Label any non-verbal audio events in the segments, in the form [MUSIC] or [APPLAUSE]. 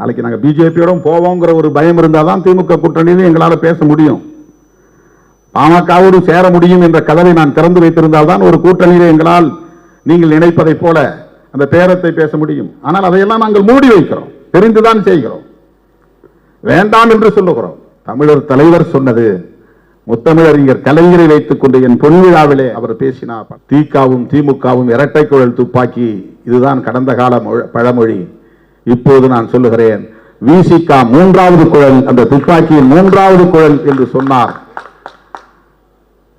நாளைக்கு நாங்கள் பிஜேபியோட போவோங்கிற ஒரு பயம் இருந்தால் தான் திமுக கூட்டணியில் எங்களால் பேச முடியும். பாமகவோடு சேர முடியும் என்ற கதவை நான் திறந்து வைத்திருந்தால் தான் ஒரு கூட்டணியில் எங்களால் நீங்கள் நினைப்பதைப் போல அந்த பேரத்தை பேச முடியும். ஆனால் அதையெல்லாம் நாங்கள் மூடி வைக்கிறோம். தெரிந்துதான் செய்கிறோம். வேண்டாம் என்று சொல்லுகிறோம். தமிழர் தலைவர் சொன்னது முத்தமிழறிஞர் கலைஞரை வைத்துக் கொண்டு என் பொன்விழாவிலே அவர் பேசினார். திகாவும் திமுகவும் இரட்டை குழல் துப்பாக்கி. இதுதான் கடந்த கால மொழ- பழமொழி. இப்போது நான் சொல்லுகிறேன். விசிகா மூன்றாவது குழல் அந்த துப்பாக்கியின் மூன்றாவது குழல் என்று சொன்னார்.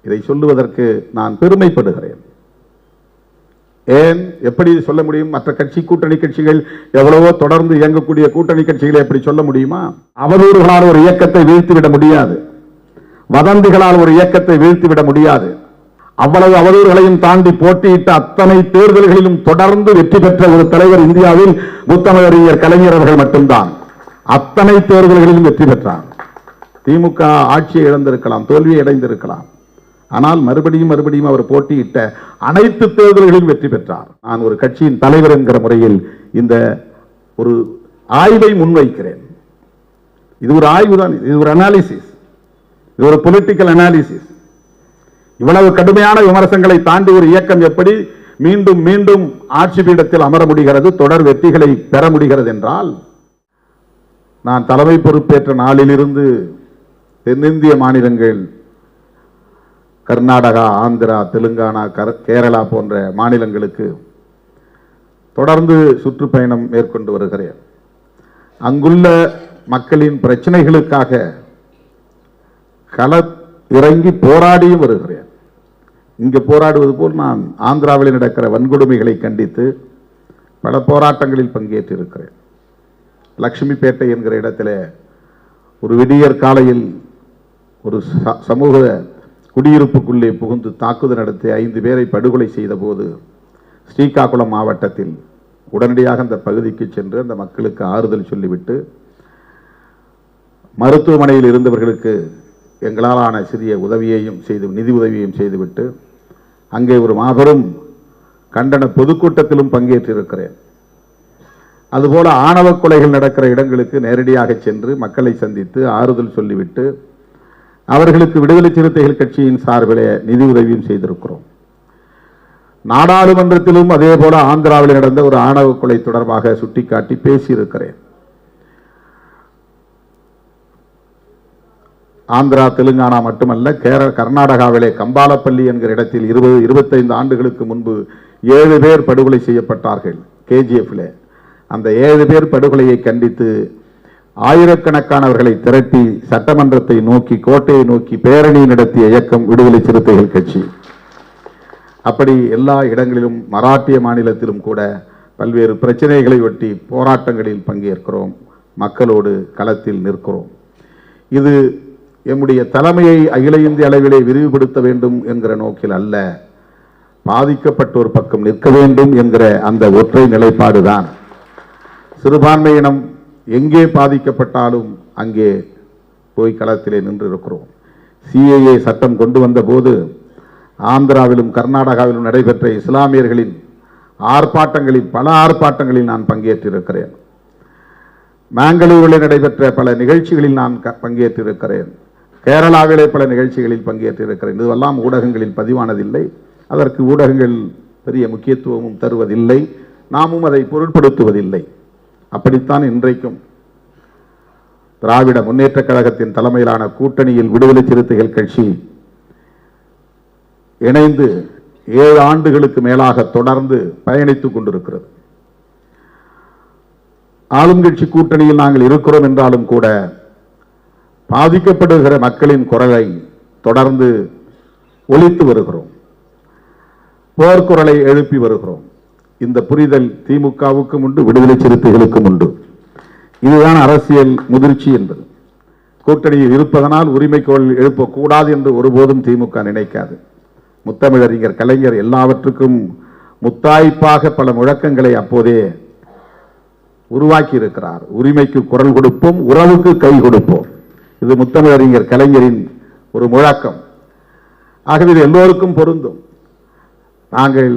இதை சொல்லுவதற்கு நான் பெருமைப்படுகிறேன். ஏன்? எப்படி சொல்ல முடியும்? மற்ற கட்சி கூட்டணி கட்சிகள் எவ்வளவோ தொடர்ந்து இயங்கக்கூடிய கூட்டணி கட்சிகளை எப்படி சொல்ல முடியுமா? அவதூறுகளால் ஒரு இயக்கத்தை வீழ்த்திவிட முடியாது. வதந்திகளால் ஒரு இயக்கத்தை வீழ்த்திவிட முடியாது. அவ்வளவு அவதூறுகளையும் தாண்டி போட்டியிட்ட அத்தனை தேர்தல்களிலும் தொடர்ந்து வெற்றி பெற்ற ஒரு தலைவர் இந்தியாவில் முத்தமிழறிஞர் கலைஞர் அவர்கள் மட்டும்தான். அத்தனை தேர்தல்களிலும் வெற்றி பெற்றார். திமுக ஆட்சியை இழந்திருக்கலாம் தோல்வியை அடைந்திருக்கலாம். ஆனால் மறுபடியும் மறுபடியும் அவர் போட்டியிட்ட அனைத்து தேர்தல்களிலும் வெற்றி பெற்றார். நான் ஒரு கட்சியின் தலைவர் என்கிற முறையில் இந்த ஒரு ஆய்வை முன்வைக்கிறேன். இது ஒரு ஆய்வு தான் இது ஒரு அனாலிசிஸ் இது ஒரு பொலிட்டிக்கல் அனாலிசிஸ் இவ்வளவு கடுமையான விமர்சனங்களை தாண்டி ஒரு இயக்கம் எப்படி மீண்டும் மீண்டும் ஆட்சி பீடத்தில் அமர முடிகிறது தொடர் வெற்றிகளை பெற முடிகிறது என்றால் நான் தலைமை பொறுப்பேற்ற நாளிலிருந்து தென்னிந்திய மாநிலங்கள் கர்நாடகா ஆந்திரா தெலுங்கானா கர- கேரளா போன்ற மாநிலங்களுக்கு தொடர்ந்து சுற்றுப்பயணம் மேற்கொண்டு வருகிறேன். அங்குள்ள மக்களின் பிரச்சனைகளுக்காக கள இறங்கி போராடியும் வருகிறேன். இங்கே போராடுவது போல் நான் ஆந்திராவில் நடக்கிற வன்கொடுமைகளை கண்டித்து பல போராட்டங்களில் பங்கேற்றிருக்கிறேன். லட்சுமிபேட்டை என்கிற இடத்துல ஒரு விடியற் காலையில் ஒரு ச- சமூக குடியிருப்புக்குள்ளே புகுந்து தாக்குதல் நடத்தி ஐந்து பேரை படுகொலை செய்தபோது ஸ்ரீகாகுளம் மாவட்டத்தில் உடனடியாக அந்த பகுதிக்கு சென்று அந்த மக்களுக்கு ஆறுதல் சொல்லிவிட்டு மருத்துவமனையில் இருந்தவர்களுக்கு எங்களாலான சிறிய உதவியையும் செய்து நிதி உதவியையும் செய்துவிட்டு அங்கே ஒரு மாபெரும் கண்டன பொதுக்கூட்டத்திலும் பங்கேற்றிருக்கிறேன். அதுபோல ஆணவ கொலைகள் நடக்கிற இடங்களுக்கு நேரடியாக சென்று மக்களை சந்தித்து ஆறுதல் சொல்லிவிட்டு அவர்களுக்கு விடுதலை சிறுத்தைகள் கட்சியின் சார்பிலே நிதி உதவியும் செய்திருக்கிறோம். நாடாளுமன்றத்திலும் அதே போல ஆந்திராவில் நடந்த ஒரு ஆணவ கொலை தொடர்பாக சுட்டிக்காட்டி பேசியிருக்கிறேன். ஆந்திரா தெலுங்கானா மட்டுமல்ல கேரள கர்நாடகாவிலே கம்பாலப்பள்ளி என்கிற இடத்தில் இருபது இருபத்தைந்து ஆண்டுகளுக்கு முன்பு ஏழு பேர் படுகொலை செய்யப்பட்டார்கள் கேஜிஎஃப்ல. அந்த ஏழு பேர் படுகொலையை கண்டித்து ஆயிரக்கணக்கானவர்களை திரட்டி சட்டமன்றத்தை நோக்கி கோட்டையை நோக்கி பேரணி நடத்திய இயக்கம் விடுதலை சிறுத்தைகள் கட்சி. அப்படி எல்லா இடங்களிலும் மராட்டிய மாநிலத்திலும் கூட பல்வேறு பிரச்சனைகளை ஒட்டி போராட்டங்களில் பங்கேற்கிறோம் மக்களோடு களத்தில் நிற்கிறோம். இது எம்முடைய தலைமையை அகில இந்திய அளவிலே விரிவுபடுத்த வேண்டும் என்கிற நோக்கில் அல்ல. பாதிக்கப்பட்டோர் பக்கம் நிற்க வேண்டும் என்கிற அந்த ஒற்றை நிலைப்பாடுதான். சிறுபான்மையினம் எங்கே பாதிக்கப்பட்டாலும் அங்கே போய் களத்திலே நின்று இருக்கிறோம் சிஏஏ சட்டம் கொண்டு வந்த போது ஆந்திராவிலும் கர்நாடகாவிலும் நடைபெற்ற இஸ்லாமியர்களின் ஆர்ப்பாட்டங்களில் பல ஆர்ப்பாட்டங்களில் நான் பங்கேற்றிருக்கிறேன். மேங்களூரில் நடைபெற்ற பல நிகழ்ச்சிகளில் நான் க- பங்கேற்றிருக்கிறேன். கேரளாவிலே பல நிகழ்ச்சிகளில் பங்கேற்றிருக்கிறேன். இதுவெல்லாம் ஊடகங்களில் பதிவானதில்லை. அதற்கு ஊடகங்கள் பெரிய முக்கியத்துவமும் தருவதில்லை. நாமும் அதை பொருட்படுத்துவதில்லை. அப்படித்தான் இன்றைக்கும் திராவிட முன்னேற்றக் கழகத்தின் தலைமையிலான கூட்டணியில் விடுதலை சிறுத்தைகள் கட்சி இணைந்து ஏழு ஆண்டுகளுக்கு மேலாக தொடர்ந்து பயணித்துக் கொண்டிருக்கிறது. ஆளுங்கட்சி கூட்டணியில் நாங்கள் இருக்கிறோம் என்றாலும் கூட பாதிக்கப்படுகிற மக்களின் குரலை தொடர்ந்து ஒழித்து வருகிறோம். போர்க்குரலை எழுப்பி வருகிறோம். இந்த புரிதல் திமுகவுக்கும் உண்டு விடுதலை சிறுத்தைகளுக்கும் உண்டு. இதுதான் அரசியல் முதிர்ச்சி என்பது. கூட்டணியில் இருப்பதனால் உரிமை குரல் எழுப்பக்கூடாது என்று ஒருபோதும் திமுக நினைக்காது. முத்தமிழறிஞர் கலைஞர் எல்லாவற்றுக்கும் முத்தாய்ப்பாக பல முழக்கங்களை அப்போதே உருவாக்கி இருக்கிறார் உரிமைக்கு குரல் கொடுப்போம் உறவுக்கு கை கொடுப்போம். இது முத்தமிழறிஞர் கலைஞரின் ஒரு முழக்கம். ஆகவே இது எல்லோருக்கும் பொருந்தும். நாங்கள்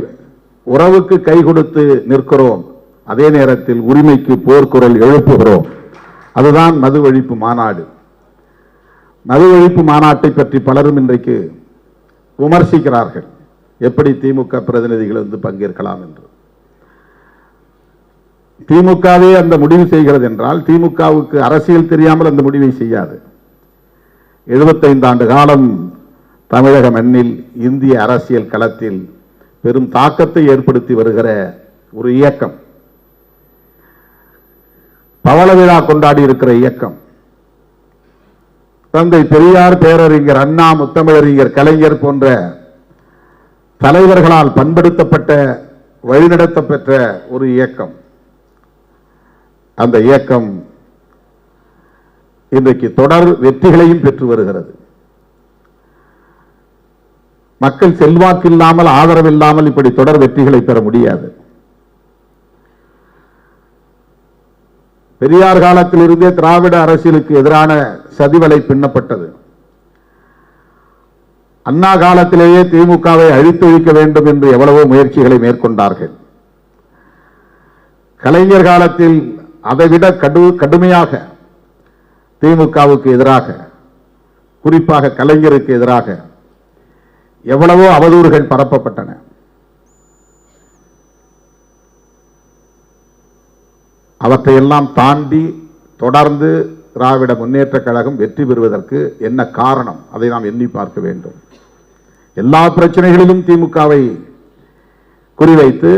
உறவுக்கு கை கொடுத்து நிற்கிறோம். அதே நேரத்தில் உரிமைக்கு போர்க்குரல் எழுப்புகிறோம். அதுதான் மது ஒழிப்பு மாநாடு. மது ஒழிப்பு மாநாட்டை பற்றி பலரும் இன்றைக்கு விமர்சிக்கிறார்கள். எப்படி திமுக பிரதிநிதிகள் வந்து பங்கேற்கலாம் என்று. திமுகவே அந்த முடிவு செய்கிறது என்றால் திமுகவுக்கு அரசியல் தெரியாமல் அந்த முடிவை செய்யாது. 75 ஆண்டு காலம் தமிழக மண்ணில் இந்திய அரசியல் களத்தில் பெரும் தாக்கத்தை ஏற்படுத்தி வருகிற ஒரு இயக்கம். பவள விழா கொண்டாடி இருக்கிற இயக்கம். தந்தை பெரியார் பேரறிஞர் அண்ணா முத்தமிழறிஞர் கலைஞர் போன்ற தலைவர்களால் பண்படுத்தப்பட்ட வழிநடத்தப்பெற்ற ஒரு இயக்கம். அந்த இயக்கம் இன்றைக்கு தொடர் வெற்றிகளையும் பெற்று வருகிறது. மக்கள் செல்வாக்கு இல்லாமல் ஆதரவு இல்லாமல் இப்படி தொடர் வெற்றிகளை பெற முடியாது. பெரியார் காலத்திலிருந்தே திராவிட அரசியலுக்கு எதிரான சதிவலை பின்னப்பட்டது. அண்ணா காலத்திலேயே திமுகவை அழித்தொழிக்க வேண்டும் என்று எவ்வளவோ முயற்சிகளை மேற்கொண்டார்கள். கலைஞர் காலத்தில் அதைவிட கடு கடுமையாக திமுகவுக்கு எதிராக குறிப்பாக கலைஞருக்கு எதிராக எவ்வளவோ அவதூறுகள் பரப்பப்பட்டன. அவற்றையெல்லாம் தாண்டி தொடர்ந்து திராவிட முன்னேற்ற கழகம் வெற்றி பெறுவதற்கு என்ன காரணம் அதை நாம் எண்ணி பார்க்க வேண்டும். எல்லா பிரச்சனைகளிலும் திமுகவை குறிவைத்து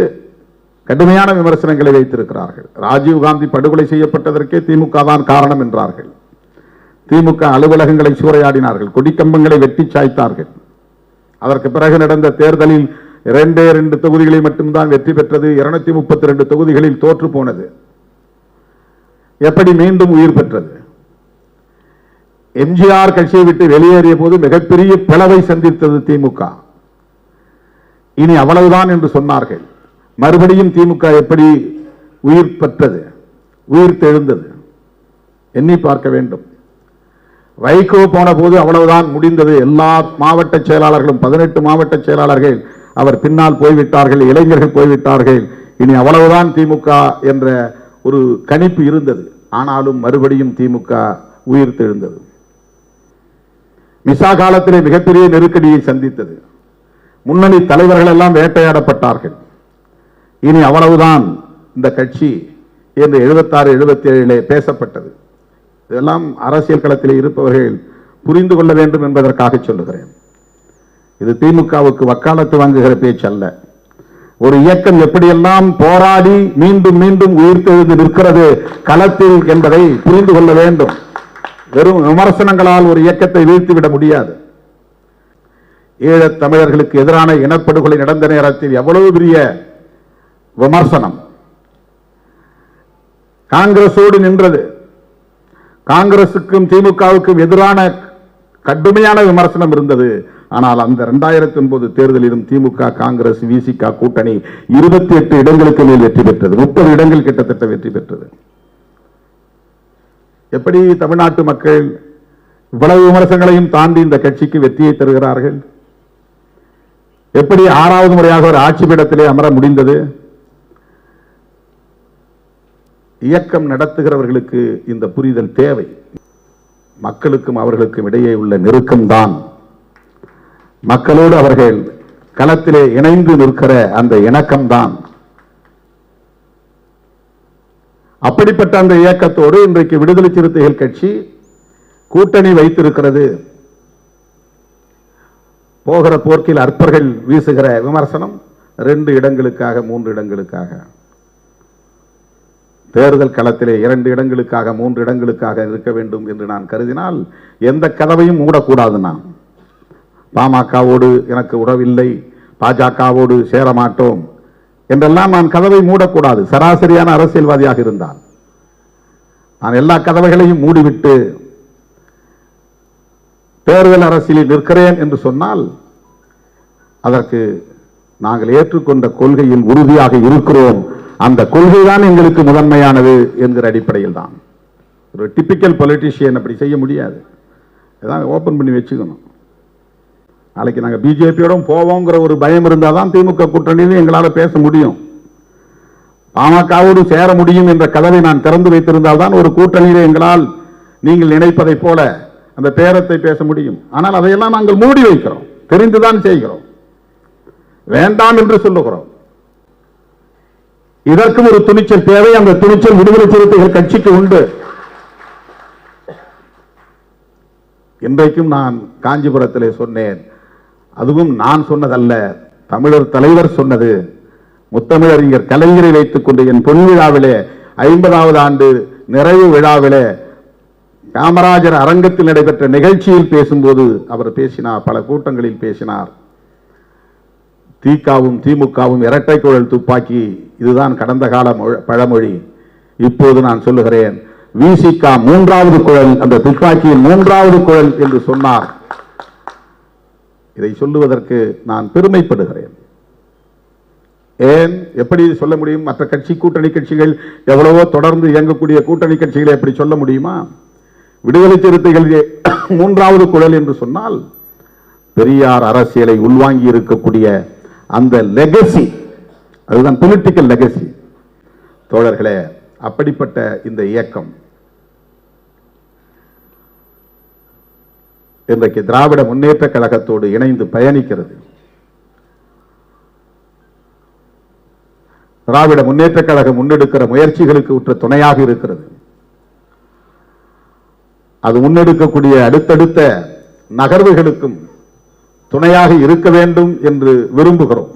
கடுமையான விமர்சனங்களை வைத்திருக்கிறார்கள். ராஜீவ் காந்தி படுகொலை செய்யப்பட்டதற்கே திமுக தான் காரணம் என்றார்கள். திமுக அலுவலகங்களை சூறையாடினார்கள். கொடிக்கம்பங்களை வெட்டி சாய்த்தார்கள். அதற்கு பிறகு நடந்த தேர்தலில் இரண்டே இரண்டு தொகுதிகளில் மட்டும்தான் வெற்றி பெற்றது. இருநூத்தி முப்பத்தி ரெண்டு தொகுதிகளில் தோற்று போனது. எப்படி மீண்டும் உயிர் பெற்றது? எம்ஜிஆர் கட்சியை விட்டு வெளியேறிய போது மிகப்பெரிய பிளவை சந்தித்தது திமுக. இனி அவ்வளவுதான் என்று சொன்னார்கள். மறுபடியும் திமுக எப்படி உயிர் பெற்றது? உயிர் தெழுந்தது. எண்ணி பார்க்க வேண்டும். வைகோ போன போது அவ்வளவுதான் முடிந்தது. எல்லா மாவட்ட செயலாளர்களும் பதினெட்டு மாவட்ட செயலாளர்கள் அவர் பின்னால் போய்விட்டார்கள் இளைஞர்கள் போய்விட்டார்கள். இனி அவ்வளவுதான் திமுக என்ற ஒரு கணிப்பு இருந்தது. ஆனாலும் மறுபடியும் திமுக உயிர் தெழுந்தது. மிசா காலத்திலே மிகப்பெரிய நெருக்கடியை சந்தித்தது. முன்னணி தலைவர்கள் எல்லாம் வேட்டையாடப்பட்டார்கள். இனி அவ்வளவுதான் இந்த கட்சி என்று எழுபத்தாறு எழுபத்தி ஏழிலே பேசப்பட்டது. இதெல்லாம் அரசியல் களத்தில் இருப்பவர்கள் புரிந்து கொள்ள வேண்டும் என்பதற்காக சொல்லுகிறேன். இது திமுகவுக்கு வக்காலத்து வாங்குகிற பேச்சு அல்ல. ஒரு இயக்கம் எப்படியெல்லாம் போராடி மீண்டும் மீண்டும் உயிர்த்தெழுந்து நிற்கிறது களத்தில் என்பதை புரிந்து கொள்ள வேண்டும். வெறும் விமர்சனங்களால் ஒரு இயக்கத்தை வீழ்த்திவிட முடியாது. ஈழத் தமிழர்களுக்கு எதிரான இனப்படுகொலை நடந்த நேரத்தில் எவ்வளவு பெரிய விமர்சனம். காங்கிரசோடு நின்றது. காங்கிரசுக்கும் திமுகவுக்கும் எதிரான கடுமையான விமர்சனம் இருந்தது. ஆனால் அந்த இரண்டாயிரத்தி ஒன்பது தேர்தலிலும் திமுக காங்கிரஸ் விசிக கூட்டணி இருபத்தி எட்டு இடங்களுக்கு மேல் வெற்றி பெற்றது. முப்பது இடங்கள் கிட்டத்தட்ட வெற்றி பெற்றது. எப்படி தமிழ்நாட்டு மக்கள் இவ்வளவு விமர்சனங்களையும் தாண்டி இந்த கட்சிக்கு வெற்றியை தருகிறார்கள்? எப்படி ஆறாவது முறையாக ஒரு ஆட்சி பீடத்திலே அமர முடிந்தது? இயக்கம் நடத்துகிறவர்களுக்கு இந்த புரிதல் தேவை. மக்களுக்கும் அவர்களுக்கும் இடையே உள்ள நெருக்கம்தான் மக்களோடு அவர்கள் களத்திலே இணைந்து நிற்கிற அந்த இணக்கம்தான் அப்படிப்பட்ட அந்த இயக்கத்தோடு இன்றைக்கு விடுதலை சிறுத்தைகள் கட்சி கூட்டணி வைத்திருக்கிறது. போகிற போர்க்கில் அற்பர்கள் வீசுகிற விமர்சனம் ரெண்டு இடங்களுக்காக மூன்று இடங்களுக்காக. தேர்தல் களத்திலே இரண்டு இடங்களுக்காக மூன்று இடங்களுக்காக இருக்க வேண்டும் என்று நான் கருதினால் எந்த கதவையும் மூடக்கூடாது நான். பாமகவோடு எனக்கு உறவில்லை பாஜகவோடு சேரமாட்டோம் என்றெல்லாம் நான் கதவை மூடக்கூடாது. சராசரியான அரசியல்வாதியாக இருந்தால். நான் எல்லா கதவைகளையும் மூடிவிட்டு தேர்தல் அரசியலில் நிற்கிறேன் என்று சொன்னால் அதற்கு நாங்கள் ஏற்றுக்கொண்ட கொள்கையில் உறுதியாக இருக்கிறோம். அந்த கொள்கை தான் எங்களுக்கு முதன்மையானது என்கிற அடிப்படையில் தான் ஒரு டிப்பிக்கல் பொலிட்டிஷியன் அப்படி செய்ய முடியாது. இதான் ஓப்பன் பண்ணி வச்சுக்கணும். நாளைக்கு நாங்கள் பிஜேபியோட போவோங்கிற ஒரு பயம் இருந்தால் தான் திமுக கூட்டணியில் எங்களால் பேச முடியும். பாமகவோடு சேர முடியும் என்ற கதவை நான் திறந்து வைத்திருந்தால் தான் ஒரு கூட்டணியில் எங்களால் நீங்கள் நினைப்பதைப் போல அந்த பேரத்தை பேச முடியும். ஆனால் அதையெல்லாம் நாங்கள் மூடி வைக்கிறோம். தெரிந்துதான் செய்கிறோம். வேண்டாம் என்று சொல்லுகிறோம். இதற்கும் ஒரு துணிச்சல் தேவை. அந்த துணிச்சல் விடுதலை சிறுத்தைகள் கட்சிக்கு உண்டு. இன்றைக்கும் நான் காஞ்சிபுரத்திலே சொன்னேன். அதுவும் நான் சொன்னதல்ல. தமிழர் தலைவர் சொன்னது. முத்தமிழறிஞர் கலைஞரை வைத்துக் கொண்டு என் பொன் விழாவிலே ஐம்பதாவது ஆண்டு நிறைவு விழாவிலே காமராஜர் அரங்கத்தில் நடைபெற்ற நிகழ்ச்சியில் பேசும்போது அவர் பேசினார். பல கூட்டங்களில் பேசினார். திகாவும் திமுகவும் இரட்டை குழல் துப்பாக்கி இதுதான் கடந்த கால பழமொழி. இப்போது நான் சொல்லுகிறேன் விசிகா மூன்றாவது குழல் அந்த துப்பாக்கியின் மூன்றாவது குழல் என்று சொன்னார். இதை சொல்லுவதற்கு நான் பெருமைப்படுகிறேன். ஏன்? எப்படி சொல்ல முடியும்? மற்ற கட்சி கூட்டணி கட்சிகள் எவ்வளவோ தொடர்ந்து இயங்கக்கூடிய கூட்டணி கட்சிகளை எப்படி சொல்ல முடியுமா? விடுதலை சிறுத்தைகள் [COUGHS] மூன்றாவது குழல் என்று சொன்னால் பெரியார் அரசியலை உள்வாங்கி இருக்கக்கூடிய அந்த லெகசி அதுதான் பொலிட்டிக்கல் லெகசி தோழர்களே அப்படிப்பட்ட இந்த இயக்கம் இன்றைக்கு திராவிட முன்னேற்ற கழகத்தோடு இணைந்து பயணிக்கிறது. திராவிட முன்னேற்ற கழகம் முன்னெடுக்கிற முயற்சிகளுக்கு உற்ற துணையாக இருக்கிறது. அது முன்னெடுக்கக்கூடிய அடுத்தடுத்த நகர்வுகளுக்கும் துணையாக இருக்க வேண்டும் என்று விரும்புகிறோம்.